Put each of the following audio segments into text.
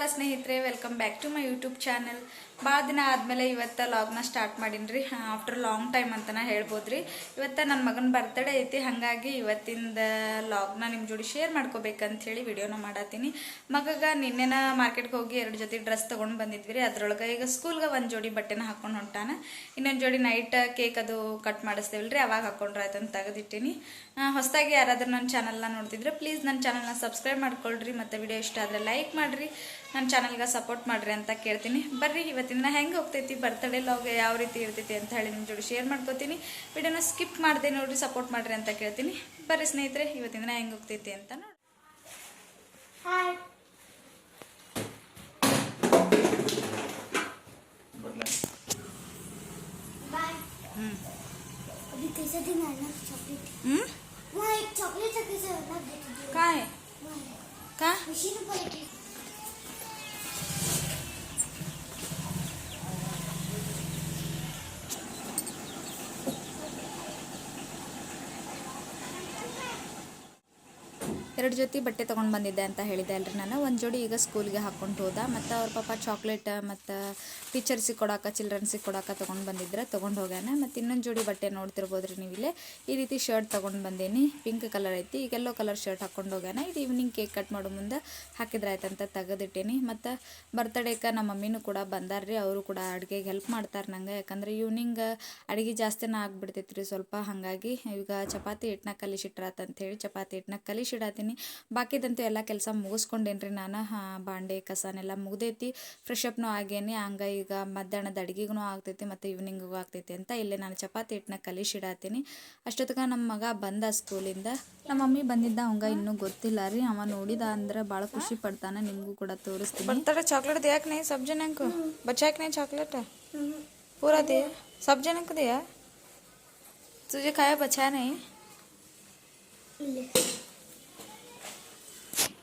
ಎಲ್ಲರಿಗೂ ನಮಸ್ಕಾರ ಸ್ನೇಹಿತರೆ welcome back to my YouTube channel ಭಾಳ ದಿನ ಆದಮೇಲೆ ಇವತ್ತು ಲಾಗ್ನ ಸ್ಟಾರ್ಟ್ ಮಾಡೀನಿ ರೀ ಆಫ್ಟರ್ ಲಾಂಗ್ ಟೈಮ್ ಅಂತನ ಹೇಳ್ಬೋದು ರೀ ಇವತ್ತು ನನ್ನ ಮಗನ ಬರ್ತಡೇ ಐತಿ, ಹಾಗಾಗಿ ಇವತ್ತಿಂದ ಲಾಗ್ನ ನಿಮ್ಮ ಜೋಡಿ ಶೇರ್ ಮಾಡ್ಕೋಬೇಕಂತ ಹೇಳಿ ವಿಡಿಯೋನ ಮಾಡತ್ತೀನಿ ಮಗಗ ನಿನ್ನೆನ ಮಾರ್ಕೆಟ್ಗೆ ಹೋಗಿ ಎರಡು ಜೊತೆ ಡ್ರೆಸ್ ತೊಗೊಂಡು ಬಂದಿದ್ವಿ ರೀ. ಅದ್ರೊಳಗೆ ಈಗ ಸ್ಕೂಲ್ಗೆ ಒಂದು ಜೋಡಿ ಬಟ್ಟೆನ ಹಾಕೊಂಡು ಹೊಂಟಾನ. ಇನ್ನೊಂದು ಜೋಡಿ ನೈಟ್ ಕೇಕ್ ಅದು ಕಟ್ ಮಾಡಿಸ್ತೇವಲ್ರಿ ಅವಾಗ ಹಾಕೊಂಡ್ರೆ ಆಯ್ತು ಅಂತ ತೆಗೆದಿಟ್ಟಿನಿ. ಹೊಸದಾಗಿ ಯಾರಾದರೂ ನನ್ನ ಚಾನಲ್ನ ನೋಡ್ತಿದ್ರೆ ಪ್ಲೀಸ್ ನನ್ನ ಚಾನಲ್ನ ಸಬ್ಸ್ಕ್ರೈಬ್ ಮಾಡ್ಕೊಳ್ರಿ. ಮತ್ತು ವಿಡಿಯೋ ಇಷ್ಟ ಆದರೆ ಲೈಕ್ ಮಾಡಿರಿ. ನನ್ನ ಚಾನಲ್ಗೆ ಸಪೋರ್ಟ್ ಮಾಡಿರಿ ಅಂತ ಕೇಳ್ತೀನಿ. ಬರ್ರಿ ಇವತ್ತಿನ ಹೆಂಗೆ ಹೋಗ್ತೈತಿ ಬರ್ತಡೇ ಲಾಗ್ ಯಾವ ರೀತಿ ಇರ್ತೈತಿ ಅಂತ ಹೇಳಿ ನಿಮ್ಮ ಜೋಡಿ ಶೇರ್ ಮಾಡ್ಕೋತೀನಿ ವಿಡಿಯೋನ ಸ್ಕಿಪ್ ಮಾಡಿದೆ ನೋಡ್ರಿ ಸಪೋರ್ಟ್ ಮಾಡಿರಿ ಅಂತ ಕೇಳ್ತೀನಿ ಬರ್ರಿ ಸ್ನೇಹಿತರೆ ಇವತ್ತಿನ ದಿನ ಹೆಂಗೆ ಹೋಗ್ತೈತಿ ಅಂತ ನೋಡಿ हाय बाय ಎರಡು ಜೊತೆ ಬಟ್ಟೆ ತೊಗೊಂಡು ಬಂದಿದ್ದೆ ಅಂತ ಹೇಳಿದೆ ಅಲ್ರಿ ನಾನು. ಒಂದು ಜೋಡಿ ಈಗ ಸ್ಕೂಲ್ಗೆ ಹಾಕ್ಕೊಂಡು ಹೋದ. ಮತ್ತು ಅವ್ರ ಪಾಪ ಚಾಕ್ಲೇಟ್ ಮತ್ತು ಟೀಚರ್ಸಿಗೆ ಕೊಡಾಕ ಚಿಲ್ಡ್ರನ್ಸಿಗೆ ಕೊಡಾಕ ತೊಗೊಂಡು ಬಂದಿದ್ರೆ, ತೊಗೊಂಡು ಹೋಗ್ಯಾನ. ಮತ್ತು ಇನ್ನೊಂದು ಜೋಡಿ ಬಟ್ಟೆ ನೋಡ್ತಿರ್ಬೋದು ರೀ ನೀವು ಇಲ್ಲೇ. ಈ ರೀತಿ ಶರ್ಟ್ ತೊಗೊಂಡು ಬಂದೀನಿ. ಪಿಂಕ್ ಕಲರ್ ಐತಿ. ಈಗ ಎಲ್ಲೋ ಕಲರ್ ಶರ್ಟ್ ಹಾಕ್ಕೊಂಡು ಹೋಗ್ಯಾನ. ಇದು ಈವ್ನಿಂಗ್ ಕೇಕ್ ಕಟ್ ಮಾಡೋ ಮುಂದೆ ಹಾಕಿದ್ರೆ ಆಯ್ತಂತ ತೆಗೆದಿಟ್ಟೇನಿ. ಮತ್ತು ಬರ್ತಡೇಗೆ ನಮ್ಮ ಮಮ್ಮಿನೂ ಕೂಡ ಬಂದಾರ್ರಿ. ಅವರು ಕೂಡ ಅಡುಗೆಗೆ ಹೆಲ್ಪ್ ಮಾಡ್ತಾರೆ ನಂಗೆ. ಯಾಕಂದ್ರೆ ಈವ್ನಿಂಗ್ ಅಡುಗೆ ಜಾಸ್ತಿನ ಆಗಿಬಿಡ್ತೈತ್ರಿ ಸ್ವಲ್ಪ. ಹಾಗಾಗಿ ಈಗ ಚಪಾತಿ ಹಿಟ್ಟನ್ನ ಅಂತ ಹೇಳಿ ಚಪಾತಿ ಹಿಟ್ಟನ್ನ ಕಲಿಸಿಡತ್ತೀನಿ ಬಾಕಿದಂತೂ ಎಲ್ಲ ಕೆಲಸ ಮುಗಿಸ್ಕೊಂಡೇನ್ರಿ ನಾನು ಹಾಂ ಬಾಂಡೆ ಕಸನೆಲ್ಲ ಮುಗ್ದೈತಿ ಫ್ರೆಶ್ ಅಪ್ನೂ ಆಗೇನಿ ಹಂಗ ಈಗ ಮಧ್ಯಾಹ್ನದ ಅಡುಗೆಗೂ ಆಗ್ತೈತಿ ಮತ್ತು ಈವ್ನಿಂಗೂ ಆಗ್ತೈತಿ ಅಂತ ಇಲ್ಲೇ ನಾನು ಚಪಾತಿ ಹಿಟ್ಟನ್ನ ಕಲಿಸಿಡತ್ತೀನಿ ಅಷ್ಟೊತ್ತಿಗೆ ನಮ್ಮ ಮಗ ಬಂದ ಸ್ಕೂಲಿಂದ ನಮ್ಮ ಮಮ್ಮಿ ಬಂದಿದ್ದ ಅವಂಗ ಇನ್ನೂ ಗೊತ್ತಿಲ್ಲ ರೀ ಅವ ನೋಡಿದ ಅಂದ್ರೆ ಭಾಳ ಖುಷಿ ಪಡ್ತಾನೆ ನಿಮಗೂ ಕೂಡ ತೋರಿಸ್ತೀನಿ बर्थडे चॉकलेट दिया कि नहीं सब जने को बच्चा कि नहीं चॉकलेट पूरा दिया सब जने को दिया तुझे खाया बचा नहीं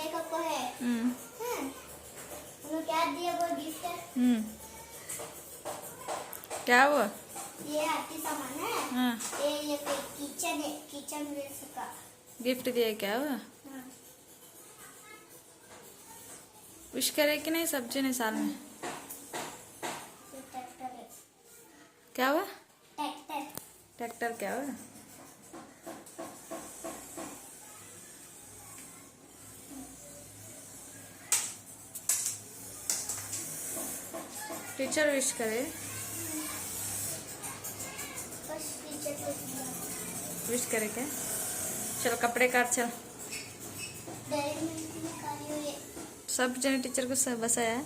है। हम्म। हाँ। उन्होंने क्या दिया वो गिफ्ट है हम्म। क्या हुआ ये आरती सामान है। हाँ। ये ये किचन है किचन वेस्ट का। गिफ्ट दिया क्या हुआ हाँ। विश करे कि नहीं सब्ज़ी ने साल में? क्या हुआ ट्रैक्टर ट्रैक्टर क्या हुआ टीचर विश करे। विश करे क्या? चलो कपड़े काट चल। सब जने टीचर को बसाया है।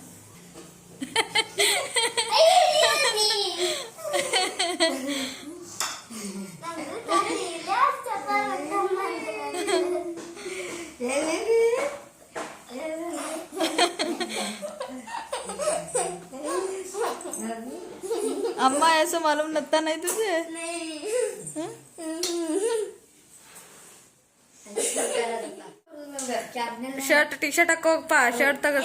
मालूम लगता नहीं तुझे ಶರ್ಟ್ ಟಿ ಶರ್ಟ್ ಹಾಕೋಗಪ್ಪ ಶರ್ಟ್ ತಗೋ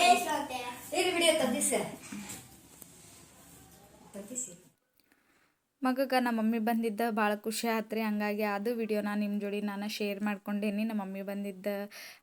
ಮಗಗ ನಮ್ಮ ಮಮ್ಮಿ ಬಂದಿದ್ದ ಭಾಳ ಖುಷಿ ಆತ್ರಿ. ಹಂಗಾಗಿ ಅದು ನಾನು ನಿಮ್ಮ ಜೋಡಿ ನಾನು ಶೇರ್ ಮಾಡ್ಕೊಂಡೇನಿ. ನಮ್ಮ ಮಮ್ಮಿ ಬಂದಿದ್ದ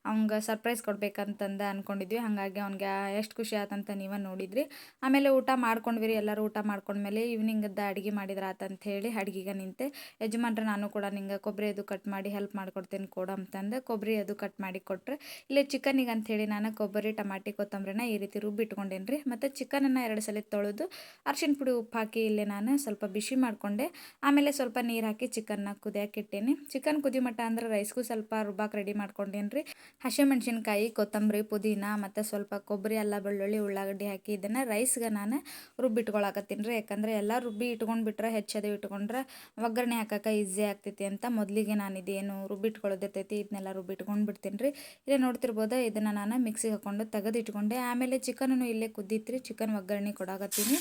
ಅವಂಗೆ ಸರ್ಪ್ರೈಸ್ ಕೊಡ್ಬೇಕಂತಂದು ಅಂದ್ಕೊಂಡಿದ್ವಿ ಹಾಗಾಗಿ ಅವ್ನಿಗೆ ಎಷ್ಟು ಖುಷಿ ಆತಂತ ನೀವೇ ನೋಡಿದ್ರಿ. ಆಮೇಲೆ ಊಟ ಮಾಡ್ಕೊಂಡ್ವಿ ರೀ ಎಲ್ಲರೂ ಊಟ ಮಾಡ್ಕೊಂಡ್ಮೇಲೆ ಈವ್ನಿಂಗದ ಅಡುಗೆ ಮಾಡಿದ್ರೆ ಆತಂತ ಹೇಳಿ ಅಡ್ಗೆಗೆ ನಿಂತೆ. ಯಜಮಾನ್ರೆ ನಾನು ಕೂಡ ನಿಂಗೆ ಕೊಬ್ಬರಿ ಅದು ಕಟ್ ಮಾಡಿ ಹೆಲ್ಪ್ ಮಾಡ್ಕೊಡ್ತೀನಿ ಕೊಡು ಅಂತಂದು ಕೊಬ್ಬರಿ ಅದು ಕಟ್ ಮಾಡಿ ಕೊಟ್ಟರೆ ಇಲ್ಲೇ ಚಿಕನಿಗೆ ಅಂಥೇಳಿ ನಾನು ಕೊಬ್ಬರಿ, ಟಮಾಟಿ, ಕೊತ್ತಂಬರಿನ ಈ ರೀತಿ ರುಬ್ಬಿಟ್ಕೊಂಡೇನಿ ರೀ ಮತ್ತು ಚಿಕನನ್ನು ಎರಡು ಸಲ ತೊಳೆದು ಅರ್ಶಿನ ಪುಡಿ ಉಪ್ಪು ಹಾಕಿ ಇಲ್ಲೇ ನಾನು ಸ್ವಲ್ಪ ಬಿಸಿ ಮಾಡಿಕೊಂಡೆ. ಆಮೇಲೆ ಸ್ವಲ್ಪ ನೀರು ಹಾಕಿ ಚಿಕನ್ನ ಕುದಿಯಕ್ಕೆ ಇಟ್ಟೇನಿ. ಚಿಕನ್ ಕುದಿ ಮಟ್ಟ ಅಂದ್ರೆ ರೈಸ್ಗೂ ಸ್ವಲ್ಪ ರುಬ್ಬಾಕ್ ರೆಡಿ ಮಾಡ್ಕೊಂಡೇನಿ ರೀ ಹಸಿಮೆಣ್ಸಿನ್ಕಾಯಿ, ಕೊತ್ತಂಬರಿ, ಪುದೀನ ಮತ್ತು ಸ್ವಲ್ಪ ಕೊಬ್ಬರಿ, ಅಲ್ಲ ಬೆಳ್ಳುಳ್ಳಿ, ಉಳ್ಳಾಗಡ್ಡಿ ಹಾಕಿ ಇದನ್ನು ರೈಸ್ಗೆ ನಾನು ರುಬ್ಬಿಟ್ಕೊಳಕತ್ತೀನಿ ರೀ. ಯಾಕಂದರೆ ಎಲ್ಲ ರುಬ್ಬಿ ಇಟ್ಕೊಂಡು ಬಿಟ್ರೆ ಹೆಚ್ಚದು ಇಟ್ಕೊಂಡ್ರೆ ಒಗ್ಗರಣೆ ಹಾಕಕ್ಕೆ ಈಸಿ ಆಗ್ತೈತಿ ಅಂತ ಮೊದಲಿಗೆ ನಾನು ಇದೇನು ರುಬ್ಬಿಟ್ಕೊಳ್ಳೋದಿರ್ತೈತಿ ಇದನ್ನೆಲ್ಲ ರುಬ್ಬಿಟ್ಕೊಂಡು ಬಿಡ್ತೀನಿ ರೀ. ಇಲ್ಲೇ ನೋಡ್ತಿರ್ಬೋದು, ಇದನ್ನು ನಾನು ಮಿಕ್ಸಿಗೆ ಹಾಕ್ಕೊಂಡು ತೆಗೆದಿಟ್ಕೊಂಡೆ. ಆಮೇಲೆ ಚಿಕನನ್ನು ಇಲ್ಲೇ ಕುದ್ದಿತ್ತು ರೀ ಚಿಕನ್ ಒಗ್ಗರಣೆ ಕೊಡಾಕತ್ತೀನಿ.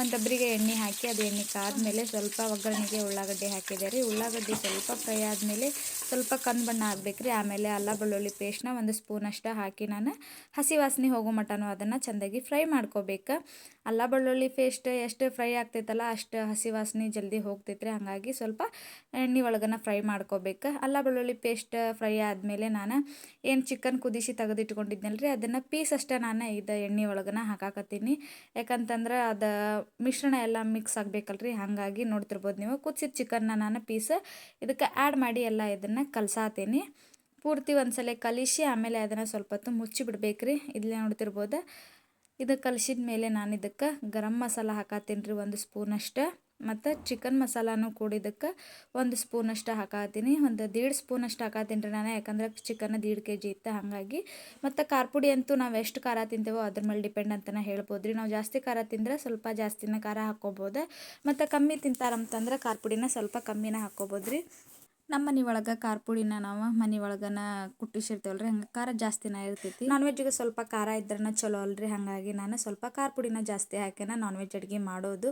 ಒಂದು ಎಣ್ಣೆ ಹಾಕಿ, ಅದು ಎಣ್ಣೆ ಕಾದ್ಮೇಲೆ ಸ್ವಲ್ಪ ಒಗ್ಗರಣೆಗೆ ಉಳ್ಳಾಗಡ್ಡಿ ಹಾಕಿದೆ ರೀ. ಉಳ್ಳಾಗಡ್ಡೆ ಸ್ವಲ್ಪ ಫ್ರೈ ಆದಮೇಲೆ ಸ್ವಲ್ಪ ಕಂದು ಬಣ್ಣ ಆಗ್ಬೇಕ್ರಿ ಆಮೇಲೆ ಅಲ್ಲ ಬೆಳ್ಳುಳ್ಳಿ ಪೇಸ್ಟ್ನ ಒಂದು ಸ್ಪೂನ್ ಅಷ್ಟು ಹಾಕಿ ನಾನು ಹಸಿ ವಾಸನೆ ಹೋಗೋ ಮಟನೂ ಅದನ್ನು ಚೆಂದಾಗಿ ಫ್ರೈ ಮಾಡ್ಕೋಬೇಕು. ಅಲ್ಲ ಬೆಳ್ಳುಳ್ಳಿ ಪೇಸ್ಟ್ ಎಷ್ಟು ಫ್ರೈ ಆಗ್ತೈತಲ್ಲ ಅಷ್ಟು ಹಸಿ ವಾಸನೆ ಜಲ್ದಿ ಹೋಗ್ತೈತ್ರಿ. ಹಾಗಾಗಿ ಸ್ವಲ್ಪ ಎಣ್ಣೆ ಒಳಗನ ಫ್ರೈ ಮಾಡ್ಕೋಬೇಕು. ಅಲ್ಲ ಬೆಳ್ಳುಳ್ಳಿ ಪೇಸ್ಟ್ ಫ್ರೈ ಆದಮೇಲೆ ನಾನು ಏನು ಚಿಕನ್ ಕುದಿಸಿ ತೆಗೆದಿಟ್ಕೊಂಡಿದ್ನಲ್ಲ ರೀ ಅದನ್ನು ಪೀಸ್ ಅಷ್ಟೇ ನಾನು ಇದು ಎಣ್ಣೆ ಒಳಗನ ಹಾಕಾಕತ್ತೀನಿ. ಯಾಕಂತಂದ್ರೆ ಅದು ಮಿಶ್ರಣ ಎಲ್ಲ ಮಿಕ್ಸ್ ಆಗಬೇಕಲ್ರಿ, ಹಾಗಾಗಿ ನೋಡ್ತಿರ್ಬೋದು ನೀವು. ಕುದಿಸಿದ ಚಿಕನ್ನ ನಾನು ಪೀಸ್ ಇದಕ್ಕೆ ಆ್ಯಡ್ ಮಾಡಿ ಎಲ್ಲ ಇದನ್ನು ಕಲಸಾತೀನಿ. ಪೂರ್ತಿ ಒಂದ್ಸಲ ಕಲಿಸಿ ಆಮೇಲೆ ಅದನ್ನು ಸ್ವಲ್ಪ ಹೊತ್ತು ಮುಚ್ಚಿ ಬಿಡ್ಬೇಕ್ರಿ ಇಲ್ಲೇ ನೋಡ್ತಿರ್ಬೋದು. ಇದು ಕಲಿಸಿದ ಮೇಲೆ ನಾನು ಇದಕ್ಕೆ ಗರಂ ಮಸಾಲ ಹಾಕತ್ತೀನಿ ರೀ ಒಂದು ಸ್ಪೂನಷ್ಟು ಮತ್ತು ಚಿಕನ್ ಮಸಾಲಾನು ಕೂಡ ಇದಕ್ಕೆ ಒಂದು ಸ್ಪೂನಷ್ಟು ಹಾಕತ್ತೀನಿ. ಒಂದು ದೀಡ್ ಸ್ಪೂನಷ್ಟು ಹಾಕತ್ತೀನಿ ರೀ ನಾನು, ಯಾಕಂದ್ರೆ ಚಿಕನ್ ದೀಡ್ ಕೆ ಜಿ ಇತ್ತು ಹಾಗಾಗಿ. ಮತ್ತು ಖಾರ ಪುಡಿ ಅಂತೂ ನಾವು ಎಷ್ಟು ಖಾರ ತಿಂತೇವೋ ಅದ್ರ ಮೇಲೆ ಡಿಪೆಂಡ್ ಅಂತಲೇ ಹೇಳ್ಬೋದು ರೀ ನಾವು ಜಾಸ್ತಿ ಖಾರ ತಿಂದರೆ ಸ್ವಲ್ಪ ಜಾಸ್ತಿನ ಖಾರ ಹಾಕ್ಕೋಬೋದು ಮತ್ತು ಕಮ್ಮಿ ತಿಂತಾರಂತಂದ್ರೆ ಖಾರ ಪುಡಿನ ಸ್ವಲ್ಪ ಕಮ್ಮಿನ ಹಾಕ್ಕೋಬೋದು ರೀ ನಮ್ಮ ಮನೆ ಒಳಗೆ ಖಾರ ಪುಡಿನ ನಾವು ಮನೆ ಒಳಗನ ಕುಟ್ಟಿಸಿರ್ತೇವಲ್ಲ ರೀ ಹಂಗೆ ಖಾರ ಜಾಸ್ತಿನ ಇರ್ತೈತಿ. ನಾನ್ ವೆಜ್ಗೆ ಸ್ವಲ್ಪ ಖಾರ ಇದ್ರನ ಚಲೋ ಅಲ್ರಿ, ಹಾಗಾಗಿ ನಾನು ಸ್ವಲ್ಪ ಖಾರ ಪುಡಿನ ಜಾಸ್ತಿ ಹಾಕ್ಯನ ನಾನ್ ವೆಜ್ ಅಡುಗೆ ಮಾಡೋದು.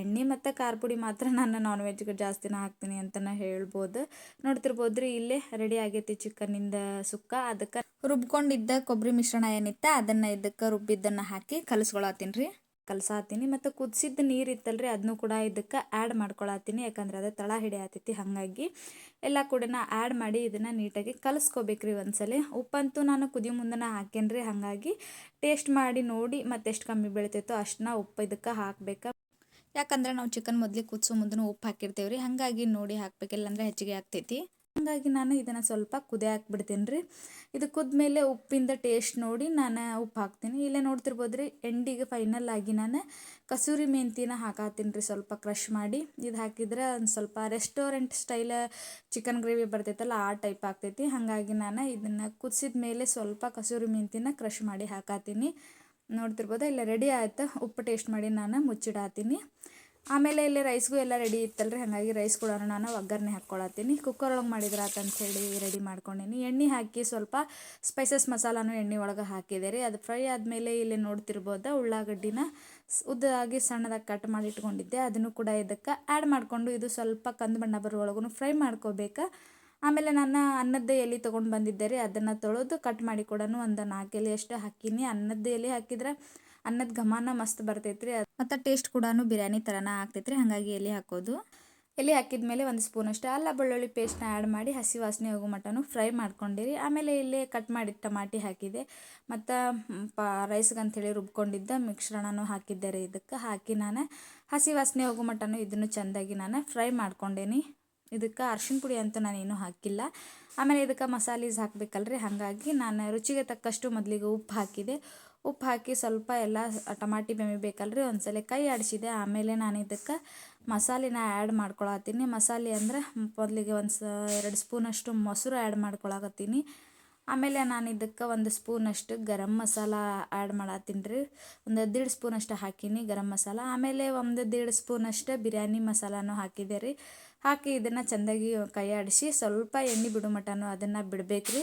ಎಣ್ಣೆ ಮತ್ತು ಖಾರ ಪುಡಿ ಮಾತ್ರ ನಾನು ನಾನ್ ವೆಜ್ಗೆ ಜಾಸ್ತಿನ ಹಾಕ್ತೀನಿ ಅಂತಲೇ ಹೇಳ್ಬೋದು. ನೋಡ್ತಿರ್ಬೋದು ರೀ ಇಲ್ಲೇ ರೆಡಿ ಆಗೈತಿ ಚಿಕನ್ನಿಂದ ಸುಕ್ಕ, ಅದಕ್ಕೆ ರುಬ್ಕೊಂಡಿದ್ದ ಕೊಬ್ಬರಿ ಮಿಶ್ರಣ ಏನಿತ್ತ, ಅದನ್ನು ಇದಕ್ಕೆ ರುಬ್ಬಿದ್ದನ್ನು ಹಾಕಿ ಕಲಿಸ್ಕೊಳತ್ತೀನಿ ರೀ ಕಲ್ಸಾತೀನಿ ಮತ್ತು ಕುದಿಸಿದ ನೀರು ರೀ ಅದನ್ನು ಕೂಡ ಇದಕ್ಕೆ ಆ್ಯಡ್ ಮಾಡ್ಕೊಳತ್ತೀನಿ ಯಾಕಂದ್ರೆ ಅದು ತಳ ಹಿಡಿಯತೈತಿ. ಹಾಗಾಗಿ ಎಲ್ಲ ಕೂಡ ಆ್ಯಡ್ ಮಾಡಿ ಇದನ್ನು ನೀಟಾಗಿ ಕಲಿಸ್ಕೋಬೇಕ್ರಿ ಒಂದ್ಸಲ. ಉಪ್ಪಂತೂ ನಾನು ಕುದಿ ಮುಂದನ ಹಾಕೇನ್ರಿ, ಹಾಗಾಗಿ ಟೇಸ್ಟ್ ಮಾಡಿ ನೋಡಿ ಮತ್ತೆ ಎಷ್ಟು ಕಮ್ಮಿ ಬೀಳ್ತೈತೋ ಅಷ್ಟನ್ನ ಉಪ್ಪು ಇದಕ್ಕೆ ಹಾಕ್ಬೇಕು. ಯಾಕಂದ್ರೆ ನಾವು ಚಿಕನ್ ಮೊದಲೇ ಕುದಿಸೋ ಮುಂದೂ ಉಪ್ಪು ಹಾಕಿರ್ತೇವೆ ರೀ ಹಾಗಾಗಿ ನೋಡಿ ಹಾಕಬೇಕಿಲ್ಲ ಅಂದರೆ ಹೆಚ್ಚಿಗೆ ಆಗ್ತೈತಿ. ಹಾಗಾಗಿ ನಾನು ಇದನ್ನು ಸ್ವಲ್ಪ ಕುದಿ ಬಿಡ್ತೀನಿ ರೀ ಇದು ಕುದ್ಮೇಲೆ ಉಪ್ಪಿಂದ ಟೇಸ್ಟ್ ನೋಡಿ ನಾನು ಉಪ್ಪು ಹಾಕ್ತೀನಿ. ಇಲ್ಲೇ ನೋಡ್ತಿರ್ಬೋದು ರೀ ಎಂಡಿಗೆ ಫೈನಲ್ ಆಗಿ ನಾನು ಕಸೂರಿ ಮೆಂತಿನ ಹಾಕಾತೀನಿ ರೀ ಸ್ವಲ್ಪ ಕ್ರಷ್ ಮಾಡಿ. ಇದು ಹಾಕಿದ್ರೆ ಒಂದು ಸ್ವಲ್ಪ ರೆಸ್ಟೋರೆಂಟ್ ಸ್ಟೈಲ್ ಚಿಕನ್ ಗ್ರೇವಿ ಬರ್ತೈತಲ್ಲ, ಆ ಟೈಪ್ ಆಗ್ತೈತಿ. ಹಾಗಾಗಿ ನಾನು ಇದನ್ನು ಕುದಿಸಿದ ಮೇಲೆ ಸ್ವಲ್ಪ ಕಸೂರಿ ಮೆಂತಿನ ಕ್ರಷ್ ಮಾಡಿ ಹಾಕಾತೀನಿ ನೋಡ್ತಿರ್ಬೋದು, ಇಲ್ಲ ರೆಡಿ ಆಯ್ತು. ಉಪ್ಪು ಟೇಸ್ಟ್ ಮಾಡಿ ನಾನು ಮುಚ್ಚಿಡಾತೀನಿ. ಆಮೇಲೆ ಇಲ್ಲಿ ರೈಸ್ಗೂ ಎಲ್ಲ ರೆಡಿ ಇತ್ತಲ್ರಿ, ಹಾಗಾಗಿ ರೈಸ್ ಕೂಡ ನಾನು ಒಗ್ಗರಣೆ ಹಾಕ್ಕೊಳತ್ತೀನಿ. ಕುಕ್ಕರ್ ಒಳಗೆ ಮಾಡಿದ್ರೆ ಹೇಳಿ ರೆಡಿ ಮಾಡ್ಕೊಂಡೀನಿ. ಎಣ್ಣೆ ಹಾಕಿ ಸ್ವಲ್ಪ ಸ್ಪೈಸಸ್ ಮಸಾಲಾನು ಎಣ್ಣೆ ಒಳಗೆ ಹಾಕಿದೆ ರೀ. ಅದು ಫ್ರೈ ಆದಮೇಲೆ ಇಲ್ಲಿ ನೋಡ್ತಿರ್ಬೋದ ಉಳ್ಳಾಗಡ್ಡಿನ ಉದ್ದಾಗಿ ಸಣ್ಣದಾಗಿ ಕಟ್ ಮಾಡಿ ಇಟ್ಕೊಂಡಿದ್ದೆ. ಅದನ್ನು ಕೂಡ ಇದಕ್ಕೆ ಆ್ಯಡ್ ಮಾಡಿಕೊಂಡು ಇದು ಸ್ವಲ್ಪ ಕಂದು ಬಣ್ಣ ಬರುವೊಳಗೂ ಫ್ರೈ ಮಾಡ್ಕೋಬೇಕು. ಆಮೇಲೆ ನಾನು ಅನ್ನದ ಎಲೆ ತೊಗೊಂಡು ಬಂದಿದ್ದೆ ರೀ. ಅದನ್ನು ತೊಳೆದು ಕಟ್ ಮಾಡಿ ಕೂಡ ಒಂದು ನಾಲ್ಕು ಎಲೆ ಅಷ್ಟು ಹಾಕೀನಿ. ಅನ್ನದ ಎಲೆ ಹಾಕಿದ್ರೆ ಅನ್ನದ ಘಮನ ಮಸ್ತ್ ಬರ್ತೈತ್ರಿ. ಮತ್ತು ಟೇಸ್ಟ್ ಕೂಡ ಬಿರಿಯಾನಿ ಥರನ ಆಗ್ತೈತ್ರಿ. ಹಾಗಾಗಿ ಎಲೆ ಹಾಕೋದು. ಎಲೆ ಹಾಕಿದ ಮೇಲೆ ಒಂದು ಸ್ಪೂನ್ ಅಷ್ಟೇ. ಅಲ್ಲ ಬೆಳ್ಳುಳ್ಳಿ ಪೇಸ್ಟ್ನ ಆ್ಯಡ್ ಮಾಡಿ ಹಸಿ ವಾಸನೆ ಹೋಗೋ ಫ್ರೈ ಮಾಡ್ಕೊಂಡಿರಿ. ಆಮೇಲೆ ಇಲ್ಲಿ ಕಟ್ ಮಾಡಿ ಟಮಾಟಿ ಹಾಕಿದೆ. ಮತ್ತು ಪ ರೈಸ್ಗೆ ಅಂಥೇಳಿ ರುಬ್ಕೊಂಡಿದ್ದ ಮಿಶ್ರಣನೂ ಹಾಕಿದ್ದೆ ರೀ ಇದಕ್ಕೆ. ಹಾಕಿ ನಾನು ಹಸಿ ವಾಸನೆ ಹೋಗೋ ಮಟನು ಇದನ್ನು ಚೆಂದಾಗಿ ನಾನು ಫ್ರೈ ಮಾಡ್ಕೊಂಡೇನಿ. ಇದಕ್ಕೆ ಅರ್ಶಿಣ ಪುಡಿ ಅಂತೂ ನಾನೇನು ಹಾಕಿಲ್ಲ. ಆಮೇಲೆ ಇದಕ್ಕೆ ಮಸಾಲೀಸ್ ಹಾಕಬೇಕಲ್ರಿ. ಹಾಗಾಗಿ ನಾನು ರುಚಿಗೆ ತಕ್ಕಷ್ಟು ಮೊದಲಿಗೆ ಉಪ್ಪು ಹಾಕಿದೆ. ಉಪ್ಪು ಹಾಕಿ ಸ್ವಲ್ಪ ಎಲ್ಲ ಟಮಾಟಿ ಬೆಮಿಬೇಕಲ್ರಿ ಒಂದ್ಸಲ ಕೈ ಆಡಿಸಿದೆ. ಆಮೇಲೆ ನಾನು ಇದಕ್ಕೆ ಮಸಾಲೆನ ಆ್ಯಡ್ ಮಾಡ್ಕೊಳತ್ತೀನಿ. ಮಸಾಲೆ ಅಂದ್ರೆ ಮೊದಲಿಗೆ ಒಂದು ಸ ಎರಡು ಸ್ಪೂನಷ್ಟು ಮೊಸರು ಆ್ಯಡ್ ಮಾಡ್ಕೊಳಕತ್ತೀನಿ. ಆಮೇಲೆ ನಾನು ಇದಕ್ಕೆ ಒಂದು ಸ್ಪೂನಷ್ಟು ಗರಂ ಮಸಾಲ ಆ್ಯಡ್ ಮಾಡತ್ತೀನಿ ರೀ ಒಂದು ದೀಡ್ ಸ್ಪೂನಷ್ಟು ಹಾಕೀನಿ ಗರಂ ಮಸಾಲ. ಆಮೇಲೆ ಒಂದು ದೀಡ್ ಸ್ಪೂನಷ್ಟು ಬಿರಿಯಾನಿ ಮಸಾಲನೂ ಹಾಕಿದೆ ರೀ. ಹಾಕಿ ಇದನ್ನು ಚೆಂದಾಗಿ ಕೈ ಆಡಿಸಿ ಸ್ವಲ್ಪ ಎಣ್ಣೆ ಬಿಡು ಮಟನು ಅದನ್ನು ಬಿಡಬೇಕ್ರಿ. ರೀ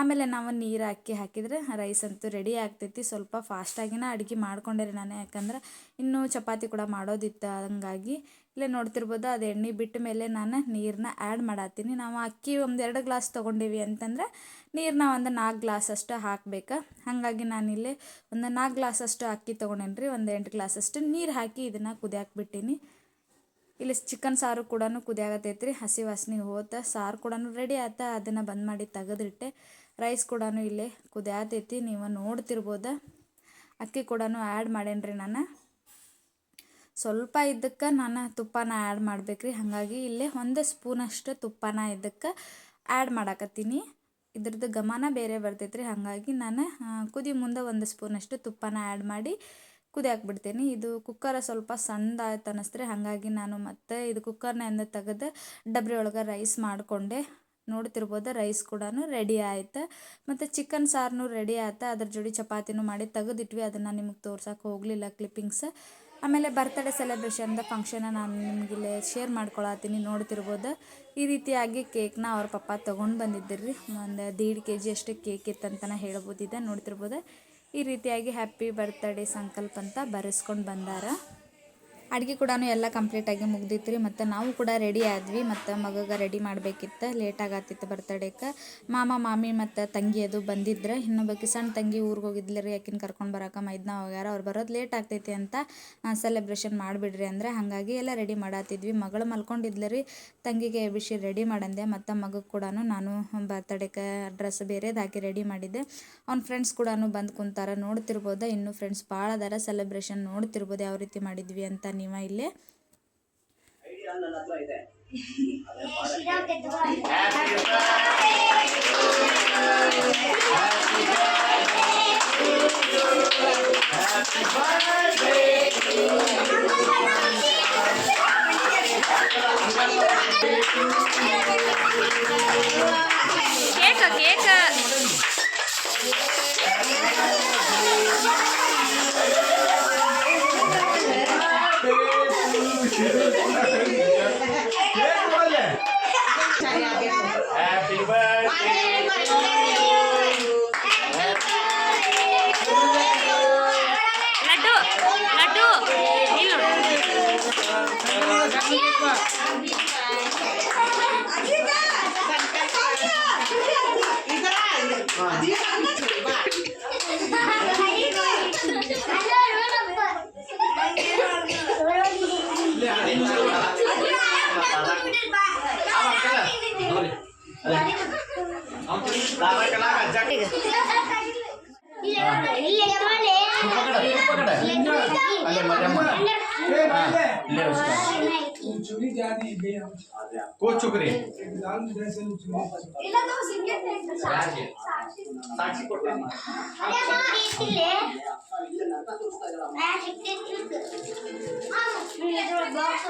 ಆಮೇಲೆ ನಾವು ನೀರು ಹಾಕಿ ಹಾಕಿದರೆ ರೈಸ್ ಅಂತೂ ರೆಡಿ ಆಗ್ತೈತಿ. ಸ್ವಲ್ಪ ಫಾಸ್ಟಾಗಿನ ಅಡುಗೆ ಮಾಡ್ಕೊಂಡೆ ರೀ ನಾನು. ಯಾಕಂದ್ರೆ ಇನ್ನೂ ಚಪಾತಿ ಕೂಡ ಮಾಡೋದಿತ್ತು ಹಂಗಾಗಿ ಇಲ್ಲೇ ನೋಡ್ತಿರ್ಬೋದು ಅದು ಎಣ್ಣೆ ಬಿಟ್ಟ ಮೇಲೆ ನಾನು ನೀರನ್ನ ಆ್ಯಡ್ ಮಾಡತ್ತೀನಿ ನಾವು ಅಕ್ಕಿ ಒಂದು ಎರಡು ಗ್ಲಾಸ್ ತೊಗೊಂಡೀವಿ ಅಂತಂದ್ರೆ ನೀರನ್ನ ಒಂದು ನಾಲ್ಕು ಗ್ಲಾಸ್ ಅಷ್ಟು ಹಾಕ್ಬೇಕು. ಹಾಗಾಗಿ ನಾನಿಲ್ಲಿ ಒಂದು ನಾಲ್ಕು ಗ್ಲಾಸ್ ಅಷ್ಟು ಅಕ್ಕಿ ತೊಗೊಂಡೇನಿ ರೀ, ಒಂದು ಎಂಟು ಗ್ಲಾಸ್ ಅಷ್ಟು ನೀರು ಹಾಕಿ ಇದನ್ನು ಕುದಿಯಾಕೆ ಬಿಟ್ಟೀನಿ. ಇಲ್ಲಿ ಚಿಕನ್ ಸಾರು ಕೂಡ ರೀ ಹಸಿ ವಾಸನೆ ಹೋತ ಸಾರು ಕೂಡ ರೆಡಿ ಆಯ್ತಾ ಅದನ್ನು ಬಂದ್ ಮಾಡಿ ತೆಗೆದಿಟ್ಟೆ. ರೈಸ್ ಕೂಡ ಇಲ್ಲೇ ಕುದಿಯಾತೈತಿ, ನೀವು ನೋಡ್ತಿರ್ಬೋದು. ಅಕ್ಕಿ ಕೂಡ ಆ್ಯಡ್ ಮಾಡೇನ್ರಿ ನಾನು. ಸ್ವಲ್ಪ ಇದಕ್ಕೆ ನಾನು ತುಪ್ಪನ ಆ್ಯಡ್ ಮಾಡ್ಬೇಕ್ರಿ, ಹಾಗಾಗಿ ಇಲ್ಲೇ ಒಂದು ಸ್ಪೂನಷ್ಟು ತುಪ್ಪನ ಇದಕ್ಕೆ ಆ್ಯಡ್ ಮಾಡಾಕತ್ತೀನಿ. ಇದ್ರದ್ದು ಗಮನ ಬೇರೆ ಬರ್ತೈತ್ರಿ, ಹಾಗಾಗಿ ನಾನು ಕುದಿ ಮುಂದೆ ಒಂದು ಸ್ಪೂನಷ್ಟು ತುಪ್ಪನ ಆ್ಯಡ್ ಮಾಡಿ ಕುದಿ ಬಿಡ್ತೀನಿ. ಇದು ಕುಕ್ಕರ ಸ್ವಲ್ಪ ಸಣ್ಣದಾಯ್ತು ಅನ್ನಿಸ್ತ್ರಿ ಹಾಗಾಗಿ ನಾನು ಮತ್ತೆ ಇದು ಕುಕ್ಕರ್ನಿಂದ ತೆಗೆದು ಡಬ್ರಿ ಒಳಗೆ ರೈಸ್ ಮಾಡಿಕೊಂಡೆ. ನೋಡ್ತಿರ್ಬೋದು ರೈಸ್ ಕೂಡ ರೆಡಿ ಆಯ್ತು. ಮತ್ತು ಚಿಕನ್ ಸಾರನು ರೆಡಿ ಆಯ್ತು. ಅದ್ರ ಜೋಡಿ ಚಪಾತಿನೂ ಮಾಡಿ ತೆಗೆದಿಟ್ವಿ. ಅದನ್ನು ನಿಮಗೆ ತೋರ್ಸೋಕೆ ಹೋಗಲಿಲ್ಲ ಕ್ಲಿಪ್ಪಿಂಗ್ಸ್ ಆಮೇಲೆ ಬರ್ತಡೇ ಸೆಲೆಬ್ರೇಷನ್ದ ಫಂಕ್ಷನ ನಾನು ನಿಮಗಿಲ್ಲಿ ಶೇರ್ ಮಾಡ್ಕೊಳತ್ತೀನಿ. ನೋಡ್ತಿರ್ಬೋದು, ಈ ರೀತಿಯಾಗಿ ಕೇಕ್ನ ಅವ್ರ ಪಪ್ಪ ತೊಗೊಂಡು ಬಂದಿದ್ದಿರ್ರಿ. ಒಂದು ದೀಡ್ ಕೆ ಜಿ ಅಷ್ಟು ಕೇಕ್ ಇತ್ತಂತನ ಹೇಳ್ಬೋದಿದೆ. ನೋಡ್ತಿರ್ಬೋದು, ಈ ರೀತಿಯಾಗಿ ಹ್ಯಾಪಿ ಬರ್ತ್ಡೇ ಸಂಕಲ್ಪ ಅಂತ ಬರೆಸ್ಕೊಂಡು ಬಂದಾರ. ಅಡುಗೆ ಕೂಡ ಎಲ್ಲ ಕಂಪ್ಲೀಟಾಗಿ ಮುಗ್ದಿತ್ತು ರೀ. ಮತ್ತು ನಾವು ಕೂಡ ರೆಡಿ ಆದ್ವಿ. ಮತ್ತು ಮಗಗೆ ರೆಡಿ ಮಾಡಬೇಕಿತ್ತು. ಲೇಟ್ ಆಗತ್ತಿತ್ತು ಬರ್ತಡೇಕ್ಕೆ ಮಾಮ, ಮಾಮಿ ಮತ್ತು ತಂಗಿ ಅದು ಬಂದಿದ್ರೆ. ಇನ್ನೊಬ್ಬಕ್ಕೆ ಸಣ್ಣ ತಂಗಿ ಊರಿಗೆ ಹೋಗಿದ್ಲಿ ರೀ. ಯಾಕಿನ ಕರ್ಕೊಂಡು ಬರೋಕೆ ಮೈದ್ನ ಹೋಗ್ಯಾರ. ಅವ್ರು ಬರೋದು ಲೇಟ್ ಆಗ್ತೈತಿ ಅಂತ ಸೆಲೆಬ್ರೇಷನ್ ಮಾಡಿಬಿಡ್ರಿ ಅಂದರೆ ಹಾಗಾಗಿ ಎಲ್ಲ ರೆಡಿ ಮಾಡತ್ತಿದ್ವಿ ಮಗಳು ಮಲ್ಕೊಂಡಿದ್ಲು ರೀ. ತಂಗಿಗೆ ಬಿಸಿ ರೆಡಿ ಮಾಡಂದೆ. ಮತ್ತು ಮಗಗೆ ಕೂಡ ನಾನು ಬರ್ತಡೇಗೆ ಡ್ರೆಸ್ ಬೇರೆದು ಹಾಕಿ ರೆಡಿ ಮಾಡಿದ್ದೆ. ಅವ್ನ ಫ್ರೆಂಡ್ಸ್ ಕೂಡ ಬಂದು ಕುಂತಾರ. ನೋಡ್ತಿರ್ಬೋದು. ಇನ್ನೂ ಫ್ರೆಂಡ್ಸ್ ಭಾಳ ಅದಾರ. ಸೆಲೆಬ್ರೇಷನ್ ನೋಡ್ತಿರ್ಬೋದು. ಯಾವ ರೀತಿ ಮಾಡಿದ್ವಿ ಅಂತ ನೀವು ಇಲ್ಲೇ ಕೇಕ್ ले उसका को चुकरे साक्षी को बॉक्स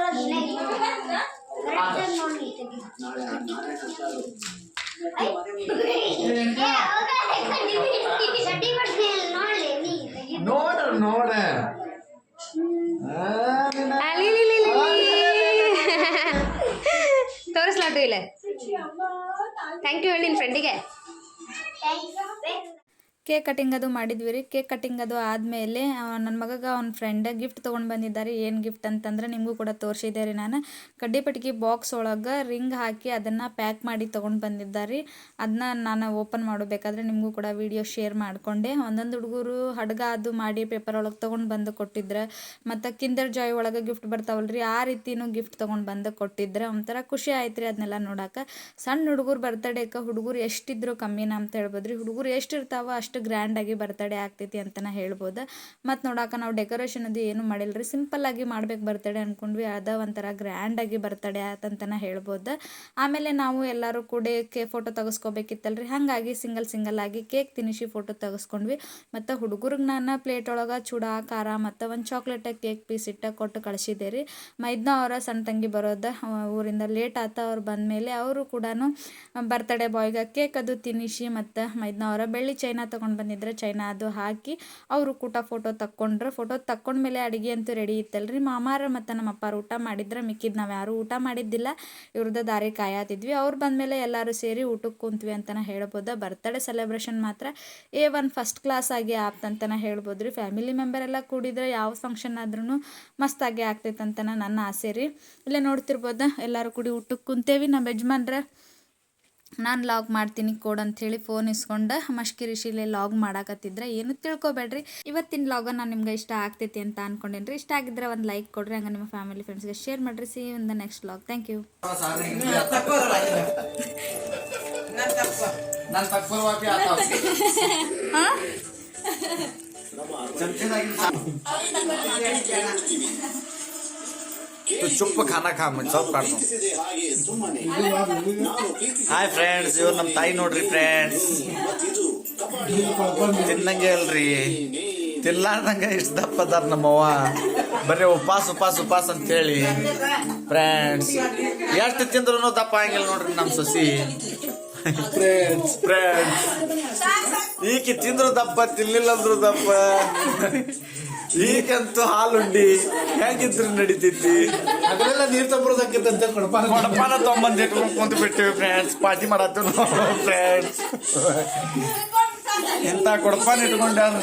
ನೋಡ ನೋಡ. ತೋರಿಸ್ಲಾಟು ಇಲ್ಲ ಥ್ಯಾಂಕ್ ಯು ಹೇಳಿ ನಿನ್ನ ಫ್ರೆಂಡಿಗೆ ಕೇಕ್ ಕಟಿಂಗ್ ಅದು ಮಾಡಿದ್ವಿ ರೀ. ಕೇಕ್ ಕಟಿಂಗ್ ಅದು ಆದಮೇಲೆ ನನ್ನ ಮಗಗೆ ಅವ್ನ ಫ್ರೆಂಡ್ ಗಿಫ್ಟ್ ತೊಗೊಂಡು ಬಂದಿದ್ದಾರೆ. ಏನು ಗಿಫ್ಟ್ ಅಂತಂದ್ರೆ ನಿಮಗೂ ಕೂಡ ತೋರಿಸಿದ್ದೆ ರೀ ನಾನು. ಕಡ್ಡಿ ಪಟ್ಟಿಗೆ ಬಾಕ್ಸ್ ಒಳಗೆ ರಿಂಗ್ ಹಾಕಿ ಅದನ್ನು ಪ್ಯಾಕ್ ಮಾಡಿ ತೊಗೊಂಡು ಬಂದಿದ್ದಾರೆ. ಅದನ್ನ ನಾನು ಓಪನ್ ಮಾಡಬೇಕಾದ್ರೆ ನಿಮಗೂ ಕೂಡ ವಿಡಿಯೋ ಶೇರ್ ಮಾಡಿಕೊಂಡೆ. ಒಂದೊಂದು ಹುಡುಗರು ಹಡ್ಗ ಅದು ಮಾಡಿ ಪೇಪರ್ ಒಳಗೆ ತೊಗೊಂಡು ಬಂದು ಕೊಟ್ಟಿದ್ರೆ, ಮತ್ತು ಕಿಂದರ್ ಜಾಯ್ ಒಳಗೆ ಗಿಫ್ಟ್ ಬರ್ತಾವಲ್ಲ ರೀ ಆ ರೀತಿನೂ ಗಿಫ್ಟ್ ತೊಗೊಂಡು ಬಂದು ಕೊಟ್ಟಿದ್ರೆ. ಒಂಥರ ಖುಷಿ ಆಯ್ತು ರೀ ಅದನ್ನೆಲ್ಲ ನೋಡಕ್ಕೆ ಸಣ್ಣ ಹುಡುಗರು ಬರ್ತಡೇಕ ಹುಡುಗರು ಎಷ್ಟಿದ್ರು ಕಮ್ಮಿನ ಅಂತ ಹೇಳ್ಬೋದು ರೀ ಹುಡುಗರು ಎಷ್ಟು ಇರ್ತಾವ ಅಷ್ಟು ಗ್ರ್ಯಾಂಡಾಗಿ ಬರ್ತಡೇ ಆಗ್ತೈತಿ ಅಂತಲೇ ಹೇಳ್ಬೋದು. ಮತ್ತು ನೋಡಾಕ ನಾವು ಡೆಕೋರೇಷನ್ ಅದು ಏನು ಮಾಡಿಲ್ಲ ರೀ ಸಿಂಪಲ್ಲಾಗಿ ಮಾಡ್ಬೇಕು ಬರ್ತಡೇ ಅಂದ್ಕೊಂಡ್ವಿ ಅದ ಒಂಥರ ಗ್ರ್ಯಾಂಡಾಗಿ ಬರ್ತಡೇ ಆತಂತನೇ ಹೇಳ್ಬೋದು. ಆಮೇಲೆ ನಾವು ಎಲ್ಲರೂ ಕೂಡ ಕೇಕ್ ಫೋಟೋ ತೆಗೆಸ್ಕೋಬೇಕಿತ್ತಲ್ರಿ. ಹಾಗಾಗಿ ಸಿಂಗಲ್ ಸಿಂಗಲ್ ಆಗಿ ಕೇಕ್ ತಿನ್ನಿಸಿ ಫೋಟೋ ತೆಗೆಸ್ಕೊಂಡ್ವಿ. ಮತ್ತು ಹುಡುಗರಿಗೆ ನಾನು ಪ್ಲೇಟ್ ಒಳಗೆ ಚೂಡ, ಖಾರ ಮತ್ತು ಒಂದು ಚಾಕ್ಲೇಟ್ ಕೇಕ್ ಪೀಸ್ ಇಟ್ಟ ಕೊಟ್ಟು ಕಳಿಸಿದ್ದೆ ರೀ ಮೈದ್ನ ಅವರ ಸಣ್ಣ ತಂಗಿ ಬರೋದು ಊರಿಂದ ಲೇಟ್ ಆತ ಅವ್ರು ಬಂದಮೇಲೆ ಅವರು ಕೂಡ ಬರ್ತಡೇ ಬಾಯ್ಗೆ ಕೇಕ್ ಅದು ತಿನ್ನಿಸಿ ಮತ್ತು ಮೈದ್ನ ಅವರ ಬೆಳ್ಳಿ ಚೈನಾ ತೊಗೊಂಡು ಬಂದಿದ್ರೆ ಚೈನಾ ಅದು ಹಾಕಿ ಅವರು ಕೂಟ ಫೋಟೋ ತಕ್ಕೊಂಡ್ರು. ಫೋಟೋ ತಕ್ಕೊಂಡ್ಮೇಲೆ ಅಡುಗೆ ಅಂತೂ ರೆಡಿ ಇತ್ತಲ್ರಿ. ಮಾಮಾರ ಮತ್ತು ನಮ್ಮ ಅಪ್ಪಾರು ಊಟ ಮಾಡಿದ್ರೆ ಮಿಕ್ಕಿದ್ದು ನಾವು ಯಾರೂ ಊಟ ಮಾಡಿದ್ದಿಲ್ಲ. ಇವ್ರದ್ದು ದಾರಿ ಕಾಯತಿದ್ವಿ. ಅವ್ರು ಬಂದಮೇಲೆ ಎಲ್ಲರೂ ಸೇರಿ ಊಟಕ್ಕೆ ಕುಂತ್ವಿ ಅಂತಲೇ ಹೇಳ್ಬೋದು. ಬರ್ತಡೇ ಸೆಲೆಬ್ರೇಷನ್ ಮಾತ್ರ ಎ ಒನ್ ಫಸ್ಟ್ ಕ್ಲಾಸ್ ಆಗಿ ಆಪ್ತಂತನ ಹೇಳ್ಬೋದು ರೀ ಫ್ಯಾಮಿಲಿ ಮೆಂಬರ್ ಎಲ್ಲ ಕೂಡಿದ್ರೆ ಯಾವ ಫಂಕ್ಷನ್ ಆದ್ರೂ ಮಸ್ತಾಗಿ ಆಗ್ತೈತೆ ಅಂತನ ನನ್ನ ಆಸೆ ರೀ. ಇಲ್ಲೇ ನೋಡ್ತಿರ್ಬೋದು? ಎಲ್ಲರೂ ಕೂಡಿ ಊಟಕ್ಕೆ ಕುಂತೇವಿ. ನಮ್ಮ ಯಜಮಾನ್ರ ನಾನು ಲಾಗ್ ಮಾಡ್ತೀನಿ ಕೋಡ್ ಅಂಥೇಳಿ ಫೋನ್ ಇಸ್ಕೊಂಡು ಮಷ್ಕಿ ರಿಷಿಲಿ ಲಾಗ್ ಮಾಡಾಕತ್ತಿದ್ರೆ. ಏನು ತಿಳ್ಕೊಬೇಡ್ರಿ. ಇವತ್ತಿನ ಲಾಗ ನಾನು ನಿಮ್ಗೆ ಇಷ್ಟ ಆಗ್ತೈತಿ ಅಂತ ಅನ್ಕೊಂಡೇನಿ ರೀ ಇಷ್ಟ ಆಗಿದ್ರೆ ಒಂದು ಲೈಕ್ ಕೊಡ್ರಿ ಹಂಗೆ ನಿಮ್ಮ ಫ್ಯಾಮಿಲಿ ಫ್ರೆಂಡ್ಸ್ಗೆ ಶೇರ್ ಮಾಡಿರಿ. See in the next vlog thank you ಆತಾವ ಚುಪ್ಪ ಖಾನ ಖಾ ಸೌಪ್ ಕಾಡ್ತು ಹಾಯ್ ಫ್ರೆಂಡ್ಸ್ ಇವ್ರು ನಮ್ಮ ತಾಯಿ ನೋಡ್ರಿ ಫ್ರೆಂಡ್ಸ್ ತಿನ್ನಂಗೆ ಅಲ್ರಿ. ತಿನ್ಲಾರ್ದಂಗೆ ಇಷ್ಟು ದಪ್ಪದಾರ ನಮ್ಮವ್ವ. ಬರೀ ಉಪಾಸ ಉಪಾಸ ಉಪಾಸ ಅಂತೇಳಿ. ಫ್ರೆಂಡ್ಸ್ ಎಷ್ಟು ತಿಂದ್ರು ದಪ್ಪ ಹಂಗಿಲ್ಲ ನೋಡ್ರಿ ನಮ್ಮ ಸಸಿ. ಫ್ರೆಂಡ್ಸ್ ಫ್ರೆಂಡ್ಸ್ ಈಕೆ ತಿಂದ್ರು ದಪ್ಪ ತಿನ್ಲಿಲ್ಲ ಅಂದ್ರು ದಪ್ಪ. ಈಗಂತೂ ಹಾಲುಂಡಿ ಹೇಗಿದ್ರು ನಡಿತೈತಿ ಅದೆಲ್ಲ ನೀರ್ ತಗೊಳೋದಕ್ಕಿಂತ ಕೊಡಪ ಕೊಡಪಾನ ತೊಂಬಂದ್ ಇಟ್ಕೊಂಡು ಕುಂತು ಬಿಟ್ಟಿವಿ ಫ್ರೆಂಡ್ಸ್ ಪಾರ್ಟಿ ಮಾಡತ್ತು ಫ್ರೆಂಡ್ಸ್ ಎಂತ ಕೊಡಪಾನ ಇಟ್ಕೊಂಡ್ಯಾರ